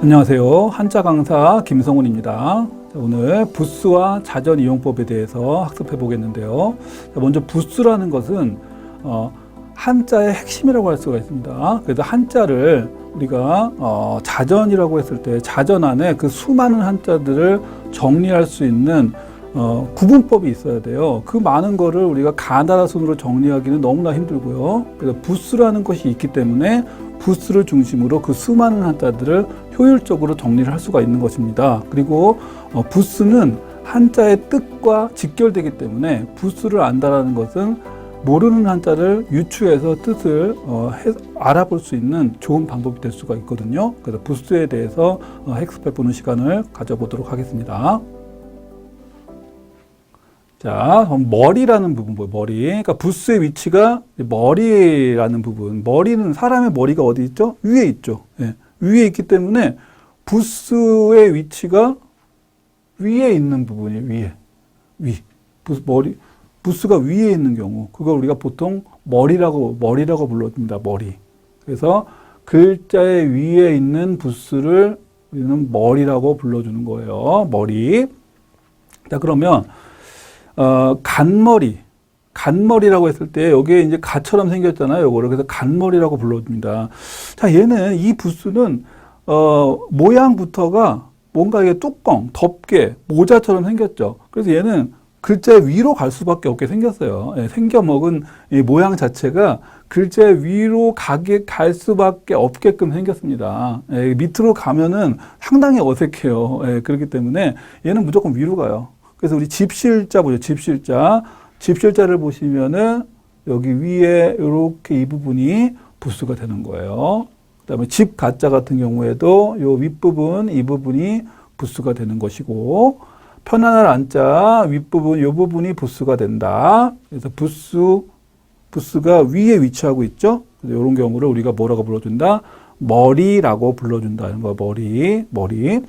안녕하세요. 한자 강사 김성훈입니다. 자, 오늘 부스와 자전 이용법에 대해서 학습해 보겠는데요. 자, 먼저 부스라는 것은 어, 한자의 핵심이라고 할 수가 있습니다. 그래서 한자를 우리가 어, 자전이라고 했을 때 자전 안에 그 수많은 한자들을 정리할 수 있는 어, 구분법이 있어야 돼요. 그 많은 거를 우리가 가나다 손으로 정리하기는 너무나 힘들고요. 그래서 부스라는 것이 있기 때문에 부스를 중심으로 그 수많은 한자들을 효율적으로 정리를 할 수가 있는 것입니다. 그리고 어, 부스는 한자의 뜻과 직결되기 때문에 부스를 안다라는 것은 모르는 한자를 유추해서 뜻을 어, 해- 알아볼 수 있는 좋은 방법이 될 수가 있거든요. 그래서 부스에 대해서 어, 학습해 보는 시간을 가져보도록 하겠습니다. 자, 그럼 머리라는 부분 뭐예요? 머리. 그러니까 부스의 위치가 머리라는 부분. 머리는 사람의 머리가 어디 있죠? 위에 있죠. 예. 위에 있기 때문에 부스의 위치가 위에 있는 부분이 위에. 위. 부스 머리 부스가 위에 있는 경우 그걸 우리가 보통 머리라고 머리라고 불러줍니다. 머리. 그래서 글자의 위에 있는 부스를 우리는 머리라고 불러주는 거예요. 머리. 자, 그러면 어, 간머리. 간머리라고 했을 때 여기에 이제 가처럼 생겼잖아요. 요거를. 그래서 간머리라고 불러줍니다. 자, 얘는 이 부스는 어, 모양부터가 뭔가 이게 뚜껑, 덮개, 모자처럼 생겼죠. 그래서 얘는 글자 위로 갈 수밖에 없게 생겼어요. 예, 생겨먹은 이 모양 자체가 글자 위로 가게 갈 수밖에 없게끔 생겼습니다. 예, 밑으로 가면은 상당히 어색해요. 예, 그렇기 때문에 얘는 무조건 위로 가요. 그래서 우리 집실자 보죠. 집실자. 집실자를 보시면은 여기 위에 이렇게 이 부분이 부스가 되는 거예요. 그다음에 집 가짜 같은 경우에도 요 윗부분 이 부분이 부스가 되는 것이고 편안할 안자 윗부분 요 부분이 부스가 된다. 그래서 부스 부스가 위에 위치하고 있죠. 이런 경우를 우리가 뭐라고 불러준다? 머리라고 불러준다는 거 머리 머리.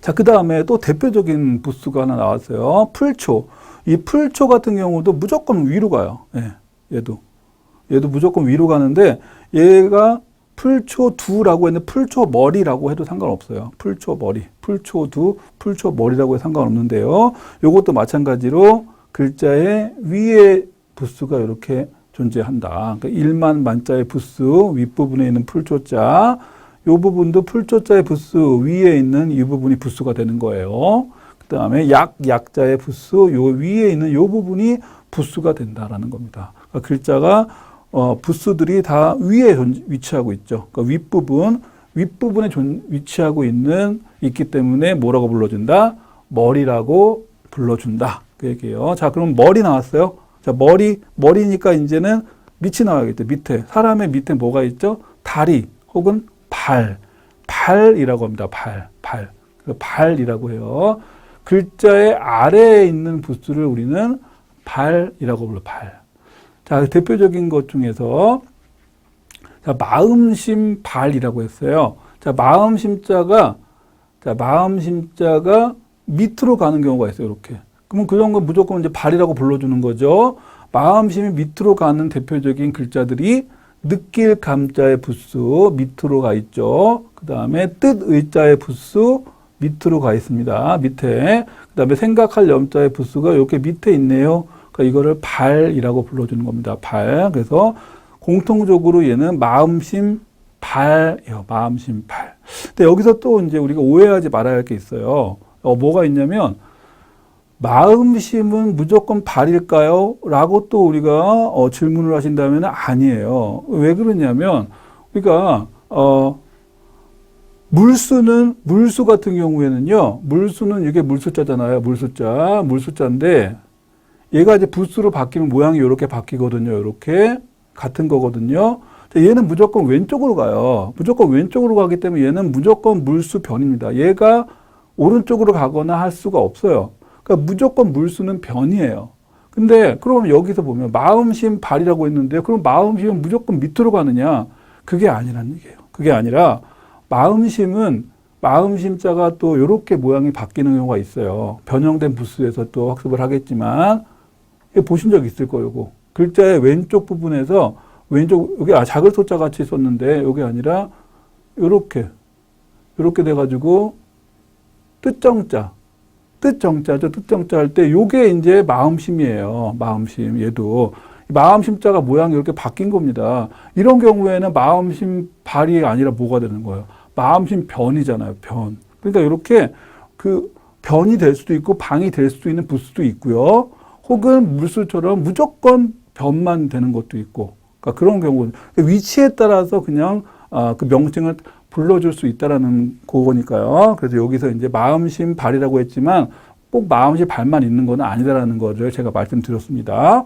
자, 그 다음에 또 대표적인 부스가 하나 나왔어요. 풀초. 이 풀초 같은 경우도 무조건 위로 가요. 예, 얘도. 얘도 무조건 위로 가는데 얘가 풀초 두라고 했는데 풀초 머리라고 해도 상관없어요. 풀초 머리, 풀초 두, 풀초 머리라고 해도 상관없는데요. 요것도 마찬가지로 글자의 위에 부스가 이렇게 존재한다. 그러니까 1만 만자의 부스 윗부분에 있는 풀초자 요 부분도 풀초자의 부스 위에 있는 이 부분이 부스가 되는 거예요. 그 다음에 약, 약자의 부스 요 위에 있는 요 부분이 부스가 된다라는 겁니다. 그러니까 글자가 어, 부스들이 다 위에 존- 위치하고 있죠. 그러니까 윗부분, 윗부분에 존, 위치하고 있는, 있기 때문에 뭐라고 불러준다? 머리라고 불러준다. 그 얘기예요. 자, 그럼 머리 나왔어요. 자, 머리, 머리니까 이제는 밑이 나와야겠죠. 밑에. 사람의 밑에 뭐가 있죠? 다리 혹은 발. 발이라고 합니다. 발, 발. 그 발이라고 해요. 글자의 아래에 있는 부스를 우리는 발이라고 불러, 발. 자, 대표적인 것 중에서 자, 마음심 발이라고 했어요. 자, 마음심자가 자, 마음심자가 밑으로 가는 경우가 있어요. 이렇게. 그러면 그런 건 무조건 이제 발이라고 불러주는 거죠. 마음심이 밑으로 가는 대표적인 글자들이 느낄 감자의 부스 밑으로 가 있죠. 그 다음에 뜻 의자의 부스 밑으로 가 있습니다. 밑에. 그 다음에 생각할 염자의 부스가 이렇게 밑에 있네요. 그러니까 이거를 발이라고 불러주는 겁니다. 발. 그래서 공통적으로 얘는 마음심 발이요. 마음심 발. 근데 여기서 또 이제 우리가 오해하지 말아야 할 게 있어요. 어, 뭐가 있냐면, 마음심은 무조건 발일까요? 라고 또 우리가 어, 질문을 하신다면 아니에요. 왜 그러냐면, 우리가, 어, 물수는, 물수 같은 경우에는요, 물수는 이게 물수자잖아요. 물수자. 물수자인데, 얘가 이제 부수로 바뀌면 모양이 이렇게 바뀌거든요. 이렇게. 같은 거거든요. 자, 얘는 무조건 왼쪽으로 가요. 무조건 왼쪽으로 가기 때문에 얘는 무조건 물수 변입니다. 얘가 오른쪽으로 가거나 할 수가 없어요. 그러니까 무조건 물수는 변이에요. 근데 그러면 여기서 보면 마음심 발이라고 했는데 그럼 마음심은 무조건 밑으로 가느냐? 그게 아니라는 얘기예요. 그게 아니라 마음심은 마음심자가 또 이렇게 모양이 바뀌는 경우가 있어요. 변형된 부스에서 또 학습을 하겠지만 보신 적 있을 거예요. 글자의 왼쪽 부분에서 왼쪽 여기 아 작을 소자 같이 썼는데 여기 아니라 이렇게 이렇게 돼 가지고 뜻정자 뜻정자죠. 뜻정자 할 때 요게 이제 마음심이에요. 마음심 얘도. 마음심자가 모양이 이렇게 바뀐 겁니다. 이런 경우에는 마음심 발이 아니라 뭐가 되는 거예요? 마음심 변이잖아요 변. 그러니까 이렇게 그 변이 될 수도 있고 방이 될 수도 있는 부수도 있고요 혹은 물수처럼 무조건 변만 되는 것도 있고 그러니까 그런 경우 위치에 따라서 그냥 아, 그 명칭을 불러줄 수 있다라는 그거니까요. 그래서 여기서 이제 마음심 발이라고 했지만 꼭 마음심 발만 있는 건 아니다라는 거를 제가 말씀드렸습니다.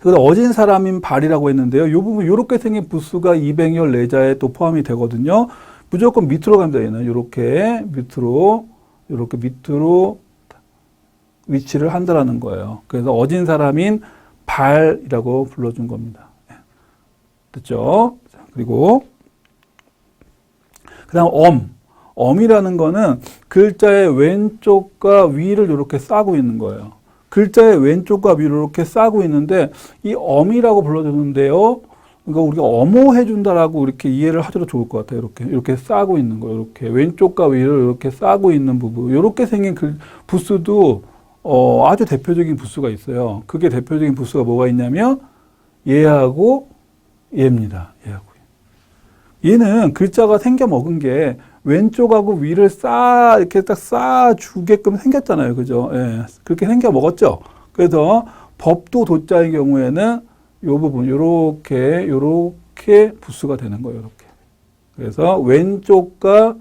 그래서 어진 사람인 발이라고 했는데요. 이 부분 이렇게 생긴 부수가 200열 내자에 또 포함이 되거든요. 무조건 밑으로 갑니다. 얘는 이렇게 밑으로 이렇게 밑으로 위치를 한다라는 거예요. 그래서 어진 사람인 발이라고 불러준 겁니다. 예. 됐죠? 자, 그리고 그다음 엄. 엄이라는 거는 글자의 왼쪽과 위를 이렇게 싸고 있는 거예요. 글자의 왼쪽과 위를 이렇게 싸고 있는데 이 엄이라고 불러주는데요. 그러니까 우리가 엄호해 준다라고 이렇게 이해를 하셔도 좋을 것 같아요. 이렇게 이렇게 싸고 있는 거예요. 이렇게 왼쪽과 위를 이렇게 싸고 있는 부분. 이렇게 생긴 글 부수도 어, 아주 대표적인 부수가 있어요. 그게 대표적인 부수가 뭐가 있냐면 얘하고 얘입니다. 얘하고 얘. 얘는 글자가 생겨 먹은 게 왼쪽하고 위를 싸 이렇게 딱싸 주게끔 생겼잖아요. 그죠? 예. 그렇게 생겨 먹었죠. 그래서 법도 도자의 경우에는 요 부분 요렇게 요렇게 부수가 되는 거예요. 요렇게. 그래서 왼쪽과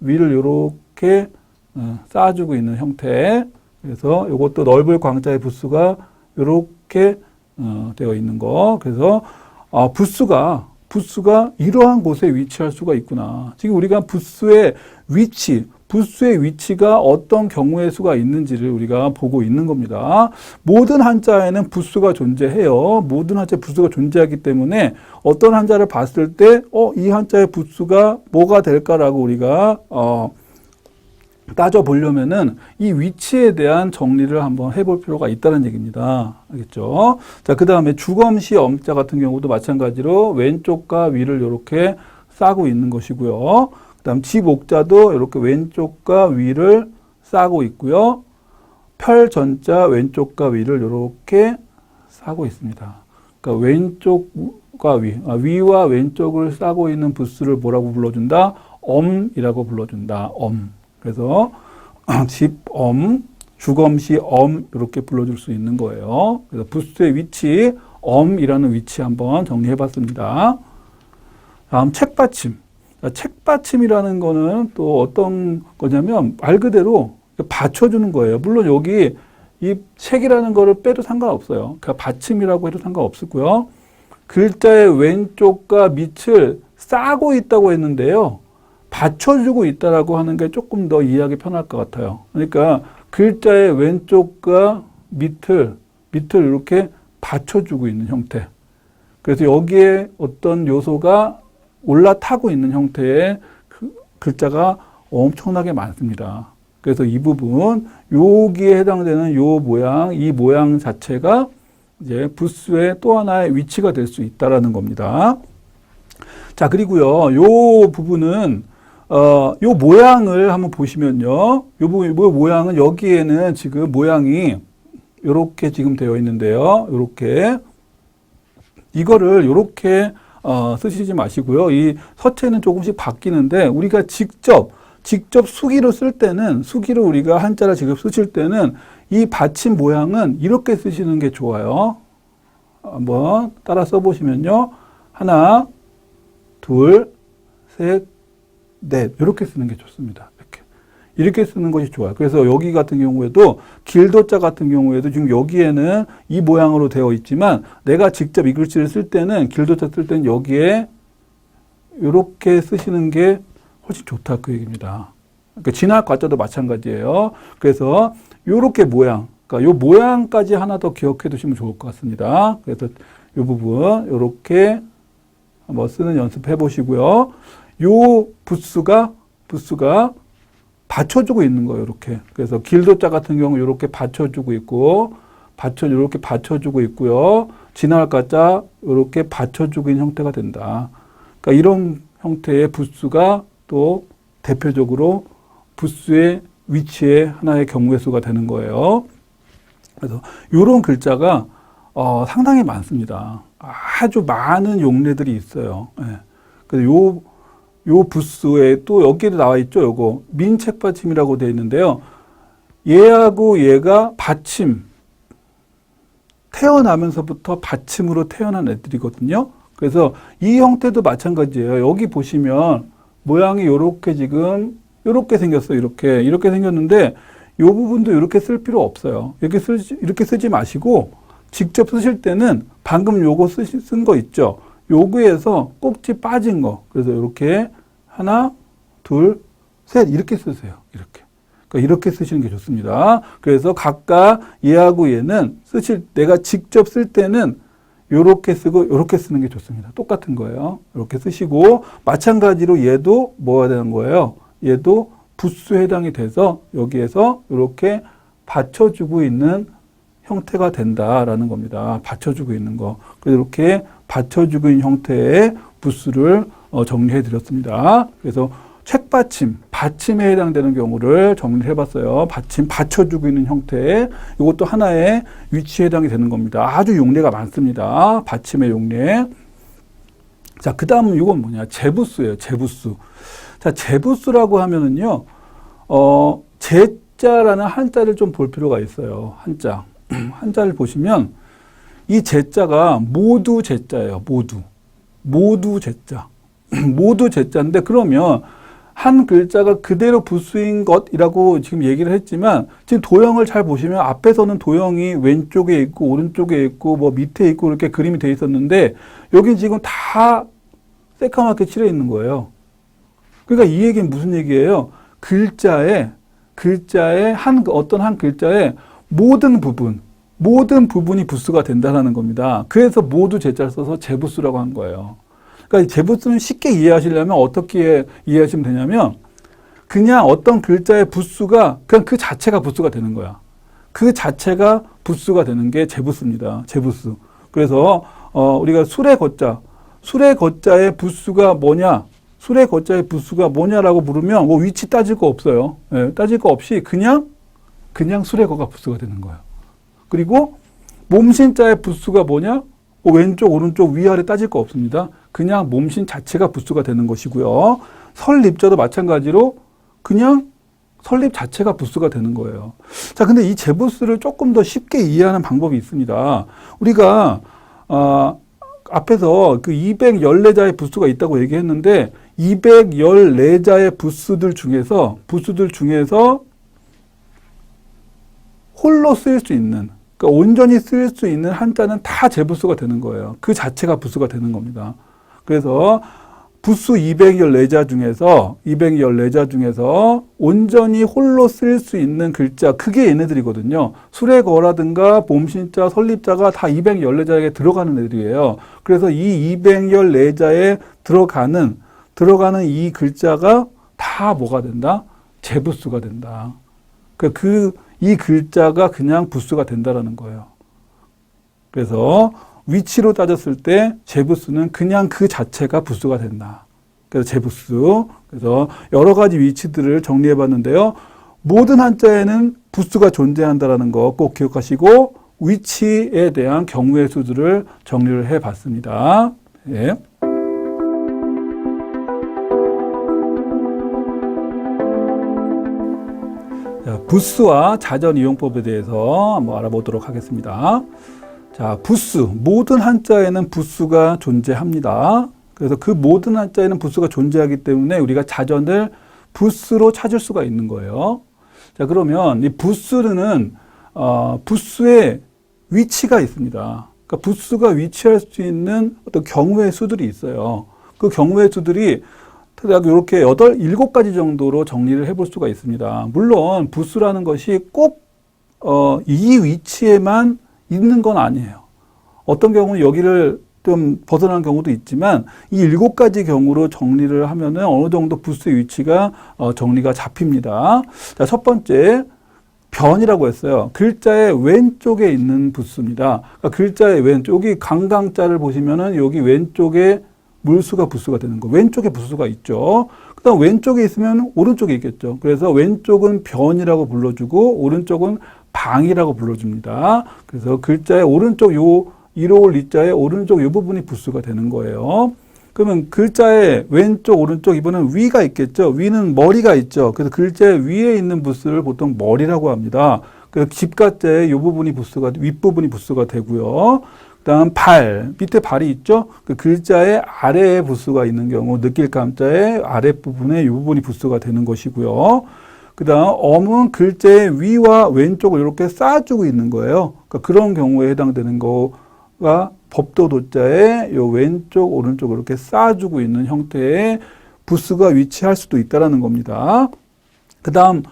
위를 요렇게 어, 쌓아주고 있는 형태. 그래서 이것도 넓을 광자의 부수가 이렇게 어, 되어 있는 거. 그래서 아, 부수가 부수가 이러한 곳에 위치할 수가 있구나. 지금 우리가 부수의 위치, 부수의 위치가 어떤 경우의 수가 있는지를 우리가 보고 있는 겁니다. 모든 한자에는 부수가 존재해요. 모든 한자에 부수가 존재하기 때문에 어떤 한자를 봤을 때, 어, 이 한자의 부수가 뭐가 될까라고 우리가, 어, 따져보려면은 이 위치에 대한 정리를 한번 해볼 필요가 있다는 얘기입니다. 알겠죠? 자, 그 다음에 주검시 엄자 같은 경우도 마찬가지로 왼쪽과 위를 이렇게 싸고 있는 것이고요. 그 다음 지목자도 이렇게 왼쪽과 위를 싸고 있고요. 펼전자 왼쪽과 위를 이렇게 싸고 있습니다. 그러니까 왼쪽과 위, 아, 위와 왼쪽을 싸고 있는 부스를 뭐라고 불러준다? 엄이라고 불러준다. 엄. 그래서 집엄, 주검시 엄 이렇게 불러줄 수 있는 거예요. 그래서 부수의 위치 엄이라는 위치 한번 정리해봤습니다. 다음 책받침. 책받침이라는 거는 또 어떤 거냐면 말 그대로 받쳐주는 거예요. 물론 여기 이 책이라는 거를 빼도 상관없어요. 그러니까 받침이라고 해도 상관없고요. 글자의 왼쪽과 밑을 싸고 있다고 했는데요. 받쳐주고 있다라고 하는 게 조금 더 이해하기 편할 것 같아요. 그러니까 글자의 왼쪽과 밑을, 밑을 이렇게 받쳐주고 있는 형태. 그래서 여기에 어떤 요소가 올라타고 있는 형태의 그 글자가 엄청나게 많습니다. 그래서 이 부분, 여기에 해당되는 요 모양, 이 모양 자체가 이제 부수의 또 하나의 위치가 될 수 있다라는 겁니다. 자, 그리고요, 요 부분은 어, 요 모양을 한번 보시면요. 요, 요 모양은 여기에는 지금 모양이 요렇게 지금 되어 있는데요. 요렇게. 이거를 요렇게 어, 쓰시지 마시고요. 이 서체는 조금씩 바뀌는데 우리가 직접 직접 수기로 쓸 때는 수기로 우리가 한자를 직접 쓰실 때는 이 받침 모양은 이렇게 쓰시는 게 좋아요. 한번 따라 써보시면요. 하나, 둘, 셋, 넷 이렇게 쓰는 게 좋습니다. 이렇게 이렇게 쓰는 것이 좋아요. 그래서 여기 같은 경우에도 길도자 같은 경우에도 지금 여기에는 이 모양으로 되어 있지만 내가 직접 이 글씨를 쓸 때는 길도자 쓸 때는 여기에 이렇게 쓰시는 게 훨씬 좋다 그 얘기입니다. 그러니까 진학 과자도 마찬가지예요. 그래서 이렇게 모양 그러니까 요 모양까지 하나 더 기억해 두시면 좋을 것 같습니다. 그래서 요 부분 요렇게 한번 쓰는 연습해 보시고요. 요 부스가 부스가 받쳐주고 있는 거예요. 이렇게. 그래서 길도자 같은 경우 이렇게 받쳐주고 있고 받쳐 이렇게 받쳐주고 있고요. 진화할 가자 이렇게 받쳐주고 있는 형태가 된다. 그러니까 이런 형태의 부스가 또 대표적으로 부스의 위치의 하나의 경우의 수가 되는 거예요. 그래서 이런 글자가 어, 상당히 많습니다. 아주 많은 용례들이 있어요. 예. 그래서 요, 요 부스에 또 여기에 나와 있죠. 요거 민책 받침이라고 되어 있는데요. 얘하고 얘가 받침 태어나면서부터 받침으로 태어난 애들이거든요. 그래서 이 형태도 마찬가지예요. 여기 보시면 모양이 이렇게 지금 이렇게 생겼어요. 이렇게 이렇게 생겼는데 이 부분도 이렇게 쓸 필요 없어요. 이렇게 쓰지 이렇게 쓰지 마시고 직접 쓰실 때는 방금 요거 쓰신 쓴거 있죠. 요거에서 꼭지 빠진 거. 그래서 이렇게 하나, 둘, 셋 이렇게 쓰세요. 이렇게. 그러니까 이렇게 쓰시는 게 좋습니다. 그래서 각각 얘하고 얘는 쓰실 내가 직접 쓸 때는 요렇게 쓰고 요렇게 쓰는 게 좋습니다. 똑같은 거예요. 이렇게 쓰시고 마찬가지로 얘도 뭐가 되는 거예요? 얘도 부수에 해당이 돼서 여기에서 이렇게 받쳐주고 있는 형태가 된다라는 겁니다. 받쳐주고 있는 거. 그래서 이렇게 받쳐주고 있는 형태의 부수를 어, 정리해 드렸습니다. 그래서 책받침, 받침에 해당되는 경우를 정리해 봤어요. 받침, 받쳐주고 있는 형태. 이것도 하나의 위치에 해당이 되는 겁니다. 아주 용례가 많습니다. 받침의 용례. 자, 그 다음은 이건 뭐냐. 제부수예요. 제부수. 자, 제부수라고 하면은요, 어, 제자라는 한자를 좀 볼 필요가 있어요. 한자. 한자를 보시면 이 제자가 모두 제자예요. 모두. 모두 제자. 모두 제자인데 그러면 한 글자가 그대로 부수인 것이라고 지금 얘기를 했지만 지금 도형을 잘 보시면 앞에서는 도형이 왼쪽에 있고 오른쪽에 있고 뭐 밑에 있고 이렇게 그림이 돼 있었는데 여기 지금 다 새까맣게 칠해 있는 거예요. 그러니까 이 얘기는 무슨 얘기예요? 글자에 글자에 한 어떤 한 글자에 모든 부분 모든 부분이 부수가 된다는 겁니다. 그래서 모두 제자를 써서 제부수라고 한 거예요. 그러니까 제부수는 쉽게 이해하시려면 어떻게 이해하시면 되냐면 그냥 어떤 글자의 부수가 그냥 그 자체가 부수가 되는 거야. 그 자체가 부수가 되는 게 제부수입니다. 제부수. 그래서 어 우리가 술의 거자, 술의 거자의 부수가 뭐냐? 술의 거자의 부수가 뭐냐라고 물으면 뭐 위치 따질 거 없어요. 예, 따질 거 없이 그냥 그냥 술의 거가 부수가 되는 거예요. 그리고 몸신자의 부수가 뭐냐? 뭐 왼쪽, 오른쪽, 위아래 따질 거 없습니다. 그냥 몸신 자체가 부수가 되는 것이고요. 설립자도 마찬가지로 그냥 설립 자체가 부수가 되는 거예요. 자, 근데 이 제부수를 조금 더 쉽게 이해하는 방법이 있습니다. 우리가 어, 앞에서 그 214자의 부수가 있다고 얘기했는데 214자의 부수들 중에서 부수들 중에서 홀로 쓰일 수 있는 그러니까 온전히 쓰일 수 있는 한자는 다 제부수가 되는 거예요. 그 자체가 부수가 되는 겁니다. 그래서 부수 214자 중에서 214자 중에서 온전히 홀로 쓸 수 있는 글자 그게 얘네들이거든요. 수레거라든가 봄신자, 설립자가 다 214자에게 들어가는 애들이에요. 그래서 이 214자에 들어가는 들어가는 이 글자가 다 뭐가 된다? 제부수가 된다. 그 이 그, 글자가 그냥 부수가 된다라는 거예요. 그래서 위치로 따졌을 때 제부수는 그냥 그 자체가 부수가 된다. 그래서 제부수. 그래서 여러 가지 위치들을 정리해 봤는데요. 모든 한자에는 부수가 존재한다라는 거 꼭 기억하시고 위치에 대한 경우의 수들을 정리를 해 봤습니다. 예. 부스와 자전 이용법에 대해서 한번 알아보도록 하겠습니다. 자, 부수. 모든 한자에는 부수가 존재합니다. 그래서 그 모든 한자에는 부수가 존재하기 때문에 우리가 자전을 부수로 찾을 수가 있는 거예요. 자, 그러면 이 부수는, 어, 부수의 위치가 있습니다. 그러니까 부수가 위치할 수 있는 어떤 경우의 수들이 있어요. 그 경우의 수들이 대략 이렇게 여덟, 일곱 가지 정도로 정리를 해볼 수가 있습니다. 물론 부수라는 것이 꼭 어, 이 위치에만 있는 건 아니에요. 어떤 경우는 여기를 좀 벗어나는 경우도 있지만 이 일곱 가지 경우로 정리를 하면은 어느 정도 부스의 위치가 어, 정리가 잡힙니다. 자, 첫 번째 변이라고 했어요. 글자의 왼쪽에 있는 부스입니다. 그러니까 글자의 왼쪽, 여기 강강자를 보시면은 여기 왼쪽에 물수가 부수가 되는 거. 왼쪽에 부수가 있죠. 그다음 왼쪽에 있으면 오른쪽에 있겠죠. 그래서 왼쪽은 변이라고 불러주고 오른쪽은 방이라고 불러줍니다. 그래서 글자의 오른쪽 요 이로올 리자의 오른쪽 요 부분이 부수가 되는 거예요. 그러면 글자의 왼쪽 오른쪽 이번엔 위가 있겠죠. 위는 머리가 있죠. 그래서 글자 위에 있는 부스를 보통 머리라고 합니다. 그래서 집가자의 요 부분이 부스가 윗부분이 부스가 되고요. 그다음 발 밑에 발이 있죠. 그 글자의 아래에 부스가 있는 경우 느낄 감자의 아래 부분에 이 부분이 부스가 되는 것이고요. 그 다음 엄은 글자의 위와 왼쪽을 이렇게 쌓아주고 있는 거예요. 그러니까 그런 경우에 해당되는 거가 법도 도자의 요 왼쪽 오른쪽 이렇게 쌓아주고 있는 형태의 부스가 위치할 수도 있다라는 겁니다. 그 다음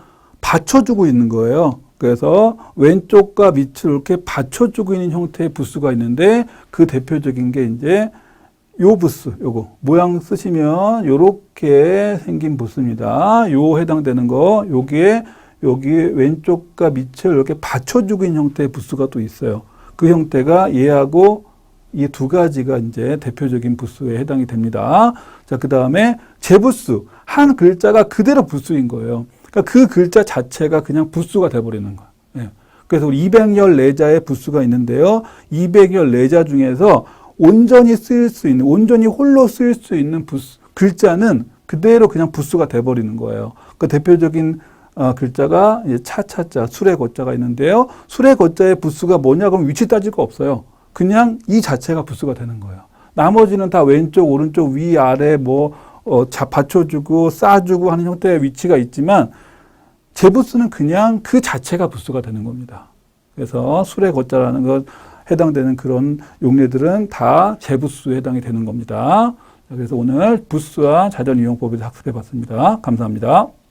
받쳐주고 있는 거예요. 그래서 왼쪽과 밑을 이렇게 받쳐주고 있는 형태의 부스가 있는데 그 대표적인 게 이제 요 부스, 요거 모양 쓰시면 요렇게 생긴 부스입니다. 요 해당되는 거 여기에 여기 왼쪽과 밑을 이렇게 받쳐주고 있는 형태의 부스가 또 있어요. 그 형태가 얘하고 이 두 가지가 이제 대표적인 부스에 해당이 됩니다. 자, 그 다음에 재부스. 한 글자가 그대로 부스인 거예요. 그러니까 그 글자 자체가 그냥 부수가 돼버리는 거예요. 예. 그래서 우리 214자의 부수가 있는데요. 214자 중에서 온전히 쓰일 수 있는, 온전히 홀로 쓰일 수 있는 부수, 글자는 그대로 그냥 부수가 돼버리는 거예요. 그 대표적인 어, 글자가 차차자, 술의 거자가 있는데요. 술의 거자의 부수가 뭐냐 그러면 위치 따질 거 없어요. 그냥 이 자체가 부수가 되는 거예요. 나머지는 다 왼쪽, 오른쪽, 위, 아래 뭐 어, 자, 받쳐주고 쌓아주고 하는 형태의 위치가 있지만 제부스는 그냥 그 자체가 부스가 되는 겁니다. 그래서 술의 거자라는 것 해당되는 그런 용례들은 다 제부스에 해당이 되는 겁니다. 그래서 오늘 부스와 자전 이용법에 대해서 학습해 봤습니다. 감사합니다.